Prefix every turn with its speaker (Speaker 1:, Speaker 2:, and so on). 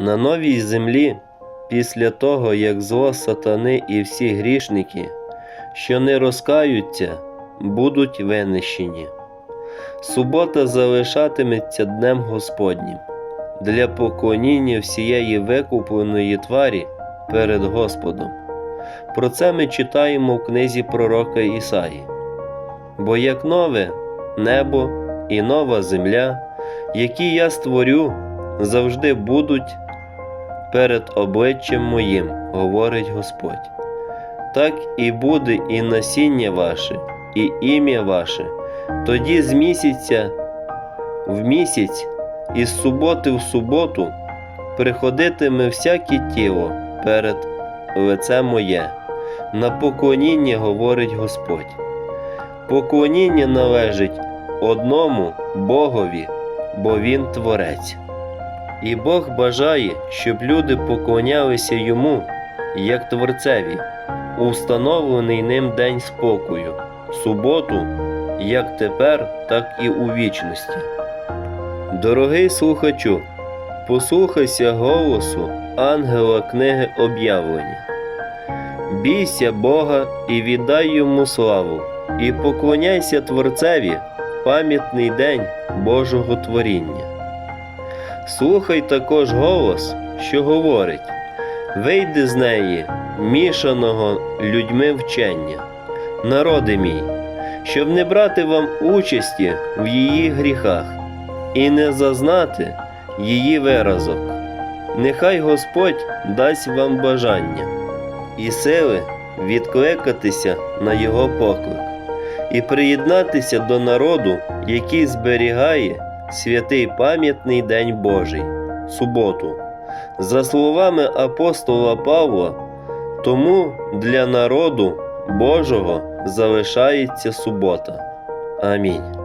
Speaker 1: На новій землі, після того, як зло сатани і всі грішники, що не розкаються, будуть винищені. Субота залишатиметься днем Господнім для поклоніння всієї викупленої тварі перед Господом. Про це ми читаємо в книзі пророка Ісаї. Бо як нове небо і нова земля, які я створю, завжди будуть перед обличчям моїм, говорить Господь. Так і буде і насіння ваше, і ім'я ваше, тоді з місяця в місяць, і з суботи в суботу приходитиме всяке тіло перед лице моє. На поклоніння говорить Господь. Поклоніння належить одному Богові, бо Він Творець. І Бог бажає, щоб люди поклонялися йому, як Творцеві, у встановлений ним день спокою, суботу, як тепер, так і у вічності. Дорогий слухачу, послухайся голосу ангела книги об'явлення. Бійся Бога і віддай йому славу, і поклоняйся Творцеві пам'ятний день Божого творіння. Слухай також голос, що говорить: Вийди з неї, мішаного людьми вчення, народи мій, щоб не брати вам участі в її гріхах і не зазнати її виразок. Нехай Господь дасть вам бажання і сили відкликатися на Його поклик і приєднатися до народу, який зберігає святий пам'ятний День Божий, суботу. За словами апостола Павла, тому для народу Божого залишається субота. Амінь.